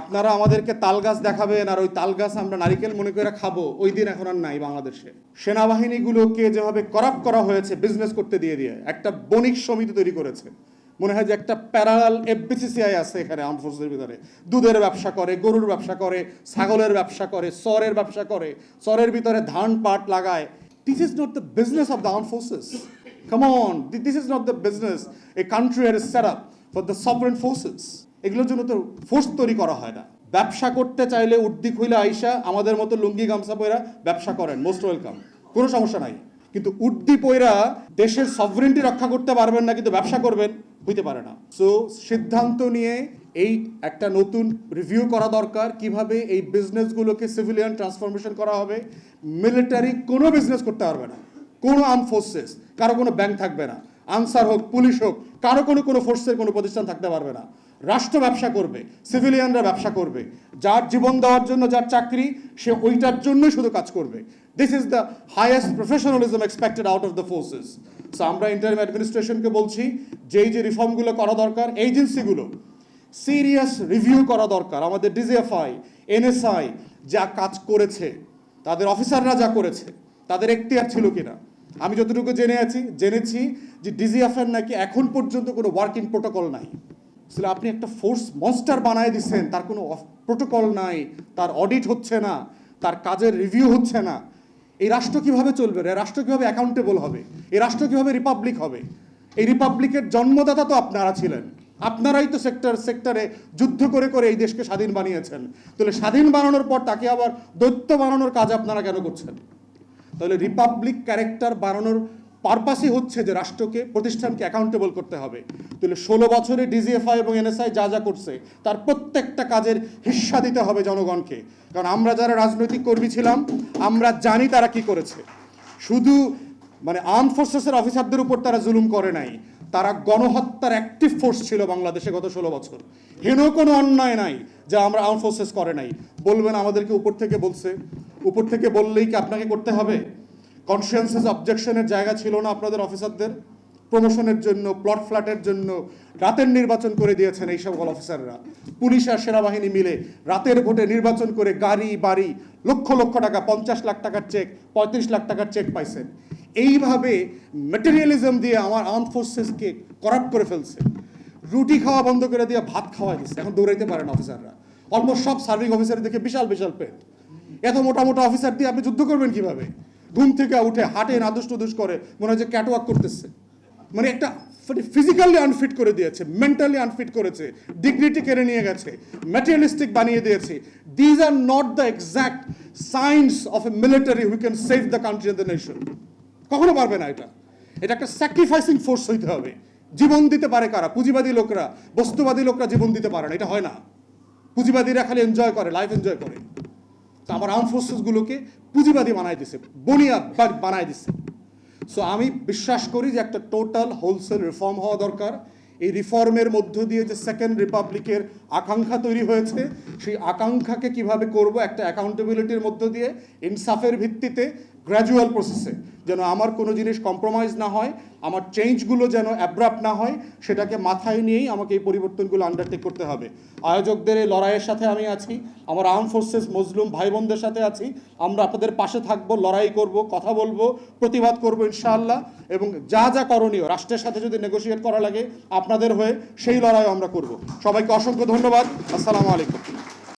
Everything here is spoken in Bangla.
আপনারা আমাদেরকে তাল গাছ দেখাবেন আর ওই তাল গাছ আমরা নারিকেল মনে করে খাব, ওই দিন এখন আর নাই বাংলাদেশে। সেনাবাহিনীগুলোকে যেভাবে করাপ্ট করা হয়েছে বিজনেস করতে দিয়ে দিয়ে, একটা বণিক সমিতি তৈরি করেছে। মনে হয় যে একটা প্যারালাল এফবিসিসিআই আছে এখানে আর্ম ফোর্সের ভিতরে। দুধের ব্যবসা করে, গরুর ব্যবসা করে, ছাগলের ব্যবসা করে সরের ব্যবসা করে সরের ভিতরে ধান পাট লাগায়। This is not the business of the arm forces come on this is not the business a country are set up for the sovereign forces এগুলোর জন্য তো ফোর্স তৈরি করা হয় না। ব্যবসা করতে চাইলে উদ্দিক হইলে আইসা আমাদের মতো লুঙ্গি গামছা পয়রা ব্যবসা করেন মোস্ট ওয়েলকাম কোনো সমস্যা নাই। কিন্তু উর্দি পয়রা দেশের সভরেন্টি রক্ষা করতে পারবেন না, কিন্তু ব্যবসা করবেন, হইতে পারে না। সো সিদ্ধান্ত নিয়ে এই একটা নতুন রিভিউ করা দরকার, কীভাবে এই বিজনেসগুলোকে সিভিলিয়ান ট্রান্সফরমেশন করা হবে। মিলিটারি কোনো বিজনেস করতে পারবে না। কোনো আর্ম ফোর্সেস কারও কোনো ব্যাংক থাকবে না। আনসার হোক পুলিশ হোক, কারও কোনো কোনো ফোর্সের কোনো প্রতিষ্ঠান থাকতে পারবে না। রাষ্ট্র ব্যবসা করবে, সিভিলিয়ানরা ব্যবসা করবে। যার জীবন দেওয়ার জন্য যার চাকরি, সে ওইটার জন্যই শুধু কাজ করবে। This is the highest professionalism expected out of the forces so আমরা ইন্টারিম অ্যাডমিনিস্ট্রেশনকে বলছি, যেই যে রিফর্মগুলো করা দরকার এজেন্সিগুলো সিরিয়াস রিভিউ করা দরকার। আমাদের ডিজিএফআই এনএসআই যা কাজ করেছে, তাদের অফিসাররা যা করেছে, তাদের এখতিয়ার ছিল কিনা? আমি যতটুকু জেনে আছি, জেনেছি যে ডিজিএফআর নাকি এখন পর্যন্ত কোনো ওয়ার্কিং প্রোটোকল নাই। আসলে আপনি একটা ফোর্স মনস্টার বানায় দিচ্ছেন তার কোনো প্রোটোকল নাই, তার অডিট হচ্ছে না, তার কাজের রিভিউ হচ্ছে না। এই রাষ্ট্র কীভাবে চলবে রাষ্ট্র কীভাবে অ্যাকাউন্টেবল হবে? এই রাষ্ট্র কীভাবে রিপাবলিক হবে? এই রিপাবলিকের জন্মদাতা তো আপনারা ছিলেন। আপনারাই তো সেক্টর সেক্টরে যুদ্ধ করে করে এই দেশকে স্বাধীন বানিয়েছেন। তাহলে স্বাধীন বানানোর পর তাকে আবার দৈত্য বানানোর কাজ আপনারা কেন করছেন? তাহলে রিপাবলিক ক্যারেক্টার বানানোর পারপাসই হচ্ছে যে রাষ্ট্রকে, প্রতিষ্ঠানকে অ্যাকাউন্টেবল করতে হবে। তাহলে ষোলো বছরে ডিজিএফআই এবং এনএসআই যা যা করছে, তার প্রত্যেকটা কাজের হিস্সা দিতে হবে জনগণকে। কারণ আমরা যারা রাজনৈতিক কর্মী ছিলাম, আমরা জানি তারা কি করেছে। শুধু মানে আর্ম ফোর্সেসের অফিসারদের উপর তারা জুলুম করে নাই, তারা গণহত্যার অ্যাক্টিভ ফোর্স ছিল বাংলাদেশে গত ষোলো বছর। হেন কোনো অন্যায় নাই যা আমরা আর্ম ফোর্সেস করে নাই। বলবেন আমাদেরকে উপর থেকে বলছে। উপর থেকে বললেই কি আপনাকে করতে হবে? কনসিয়েন্সেস অবজেকশনের জায়গা ছিল না আপনাদের অফিসারদের। প্রমোশনের জন্য প্লট ফ্ল্যাটের জন্য রাতের নির্বাচন করে দিয়েছেন এই সকল অফিসাররা। পুলিশ আর সেনাবাহিনী মিলে রাতের ভোটে নির্বাচন করে গাড়ি, বাড়ি, লক্ষ লক্ষ টাকা, পঞ্চাশ লাখ টাকার চেক পঁয়ত্রিশ লাখ টাকার চেক পাইছেন। এইভাবে মেটেরিয়ালিজম দিয়ে আমার আর্ম ফোর্সেসকে করাপ্ট করে ফেলছে। রুটি খাওয়া বন্ধ করে দিয়ে ভাত খাওয়া দিচ্ছে। এখন দৌড়াইতে পারেন অফিসাররা। অলমোস্ট সব সার্ভিং অফিসার দেখে বিশাল বিশাল পেট। এত মোটা মোটা অফিসার দিয়ে আপনি যুদ্ধ করবেন কীভাবে? ঘুম থেকে উঠে হাটে নাদুস টুদুস করে, মনে হয় যে ক্যাটওয়াক করতেছে। মানে একটা ফিজিক্যালি আনফিট করে দিয়েছে মেন্টালি আনফিট করেছে ডিগনিটি কেড়ে নিয়ে গেছে ম্যাটেরিয়ালিস্টিক বানিয়ে দিয়েছে। These are not the exact science of a military who can save the country and the nation কখনো পারবে না এটা। এটা একটা স্যাক্রিফাইসিং ফোর্স হইতে হবে। জীবন দিতে পারে কারা? পুঁজিবাদী লোকরা, বস্তুবাদী লোকরা জীবন দিতে পারে না, এটা হয় না। পুঁজিবাদীরা খালি এনজয় করে লাইফ এনজয় করে। তো আমার আর্ম ফোর্সেসগুলোকে পুঁজিবাদী বানায় দিছে বনিয়া বানায় দিছে। সো আমি বিশ্বাস করি যে একটা টোটাল হোলসেল রিফর্ম হওয়া দরকার। এই রিফর্মের মধ্য দিয়ে যে সেকেন্ড রিপাবলিকের আকাঙ্ক্ষা তৈরি হয়েছে, সেই আকাঙ্ক্ষাকে কীভাবে করব একটা অ্যাকাউন্টেবিলিটির মধ্য দিয়ে, ইনসাফের ভিত্তিতে গ্র্যাজুয়াল প্রসেসে যেন আমার কোনো জিনিস কম্প্রোমাইজ না হয়, আমার চেঞ্জগুলো যেন অ্যাব্রাপ্ট না হয়, সেটাকে মাথায় নিয়েই আমাকে এই পরিবর্তনগুলো আন্ডারটেক করতে হবে। আয়োজকদের এই লড়াইয়ের সাথে আমি আছি, আমার আর্ম ফোর্সেস মজলুম ভাই বোনদের সাথে আছি, আমরা আপনাদের পাশে থাকব, লড়াই করব, কথা বলব, প্রতিবাদ করব ইনশাআল্লাহ, এবং যা যা করণীয়, রাষ্ট্রের সাথে যদি নেগোসিয়েট করা লাগে, আপনাদের হয়ে সেই লড়াই আমরা করব। সবাইকে অসংখ্য ধন্যবাদ, আসসালামু আলাইকুম।